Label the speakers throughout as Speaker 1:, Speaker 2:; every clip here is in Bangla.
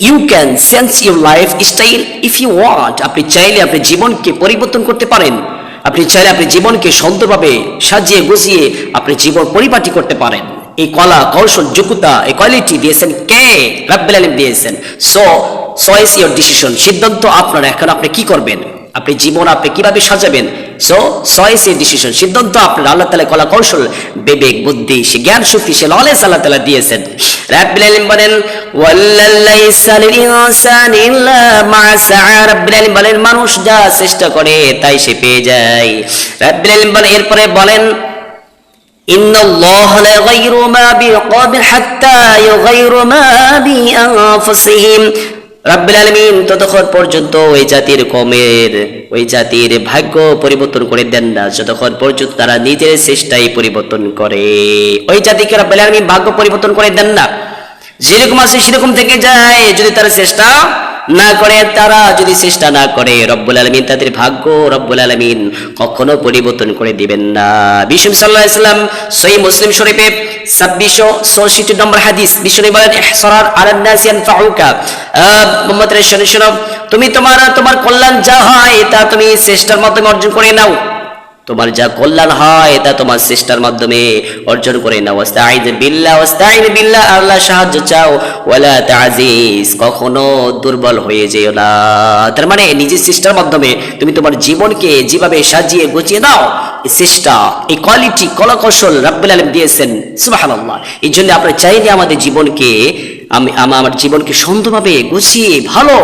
Speaker 1: You can change your lifestyle if you want আপনি চাইলে আপনি জীবনকে পরিবর্তন করতে পারেন। আপনি চাইলে আপনি জীবনকে সুন্দরভাবে সাজিয়ে গুছিয়ে আপনি জীবন পরিপাটি করতে পারেন। এই কলা, কৌশল, যোগ্যতা, এই কোয়ালিটি দিয়েছেন কে? রাব্বিল আলামিন দিয়েছেন। সো চয়েস ইউর ডিসিশন সিদ্ধান্ত আপনার। এখন আপনি কি করবেন? আপনি জীবন আপনি কীভাবে সাজাবেন? সো চয়েস এর ডিসিশন সিদ্ধান্ত আপনার আল্লাহ তালা কলা কৌশল বিবেক বুদ্ধি সে জ্ঞান শক্তি সে নলেজ আল্লাহ তালা দিয়েছেন রাব্বিল আলামিন বলেন ওয়াল্লাইসা লিল ইনসানি ইল্লা মা সাআ রাব্বিল আলামিন বলেন মানুষ যা চেষ্টা করে তাই সে পেয়ে যায় রাব্বিল আলামিন বলেন এরপরে বলেন إن الله لا يغير ما بقوم حتى يغير ما بأنفسهم রাব্বিল আলামিন ততক্ষণ পর্যন্ত ওই জাতির কমের ওই জাতির ভাগ্য পরিবর্তন করে দেন না। যতক্ষণ পর্যন্ত তারা নিজের চেষ্টাই পরিবর্তন করে। ওই জাতিকে রাব্বিল আলামিন ভাগ্য পরিবর্তন করে দেন না। যেরকম আছে সেরকম থেকে যায়। যদি তারা চেষ্টা না করে, তারা যদি চেষ্টা না করে, রব্বুল আলমিন তাদের ভাগ্য রব্বুল আলমিন কখনো পরিবর্তন করে দিবেন না। বিষ্ণু সাল্লাহ ইসলাম সই মুসলিম শরীফে ছাব্বিশশো চৌষট্টি নম্বর হাদিস বিষ্ণু বলেন সরার আলান্নাসিয়ান ফাউকা মোহাম্মদ রেশন শোনো তুমি তোমার তোমার কল্যাণ যা হয় তা তুমি চেষ্টার মাধ্যমে অর্জন করে নাও। তোমার যা কল্যাণ হয় তা তোমার চেষ্টার মাধ্যমে অর্জন করে নাও। ওয়াস্তাইদ বিল্লাহ ওয়াস্তাইদ বিল্লাহ, আল্লাহ সাহায্য চাও। ওয়ালা তাজিজ, কখনো দুর্বল হয়ে যেও না। তার মানে নিজের চেষ্টার মাধ্যমে তুমি তোমার জীবনকে যেভাবে সাজিয়ে গুছিয়ে দাও এই চেষ্টা, এই কোয়ালিটি কলাকৌশল রাব্বুল আলম দিয়েছেন, সুবহানাল্লাহ। এই জন্য আমরা চাইলে আমাদের জীবনকে, আমি আমার জীবনকে সুন্দরভাবে গুছিয়ে, ভালো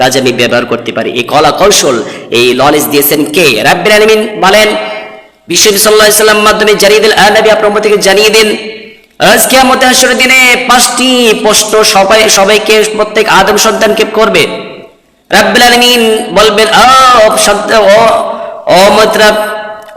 Speaker 1: কাজে আমি ব্যবহার করতে পারি। এই কলা কৌশল, এই নলেজ দিয়েছেন কে? রাব্বিল আলমিন বলেন বিশ্ব সাল্লাহ সাল্লাম মাধ্যমে জানিয়ে দিন আহ নবী আপনার থেকে জানিয়ে দিন, আজ কিয়ামত হাসরের দিনে পাঁচটি প্রশ্ন সবাই সবাইকে প্রত্যেক আদম সন্তানকে করবে। রাব্বিল আলমিন বলবেন ও সন্তান, ও ও মতরাব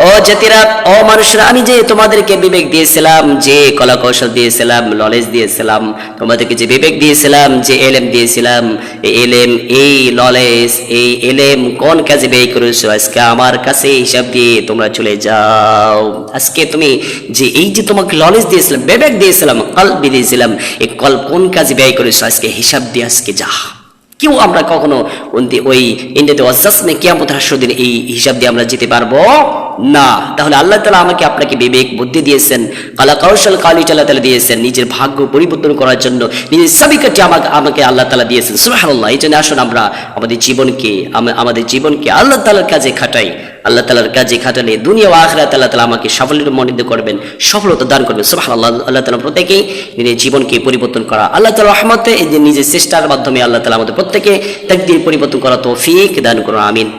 Speaker 1: ও জাতিরা ও মানুষরা, আমি যে তোমাদেরকে বিবেক দিয়েছিলাম, যে কলা কৌশল দিয়েছিলাম নলেজ দিয়েছিলাম, তোমাদেরকে যে বিবেক দিয়েছিলাম, যে এলেম দিয়েছিলাম, এই এলেম, এই নলেজ এই এলেম কোন কাজে ব্যয় করেছ? আজকে আমার কাছে হিসাব দিয়ে তোমরা চলে যাও। আজকে তুমি যে এই যে তোমাকে নলেজ দিয়েছিলাম, বিবেক দিয়েছিলাম, কল্প দিয়েছিলাম, এই কল কোন কাজে ব্যয় করেছ? আজকে হিসাব দিয়ে আজকে যা। কেউ আমরা কখনো ওই- ইন্ডিয়াতে অজাসমে কিয়ামত হাসর দিন এই হিসাব দিয়ে আমরা যেতে পারব? না। তাহলে আল্লাহ তালা আমাকে আপনাকে বিবেক, বুদ্ধি দিয়েছেন, কালা কৌশল কালি আল্লাহ তালা দিয়েছেন, নিজের ভাগ্য পরিবর্তন করার জন্য, নিজের সাবিকাটি আমাকে আমাকে আল্লাহ তালা দিয়েছেন। সুবহানাল্লাহ। এই জন্য আসুন আমরা আমাদের জীবনকে আমাদের জীবনকে আল্লাহ তালার কাজে খাটাই। আল্লাহ তালার কাজে খাটালে দুনিয়া ও আখরাত আল্লাহ তালা আমাকে সাফল্যের মনোনীত করবেন, সফলতা দান করবেন। সব আল্লাহ আল্লাহ তালা প্রত্যেকেই নিজের জীবনকে পরিবর্তন করা। আল্লাহ তালা রহমতে নিজের চেষ্টার মাধ্যমে আল্লাহ তালা আমাদের প্রত্যেকে তাকদির পরিবর্তন করা তৌফিক দান করুন, আমিন।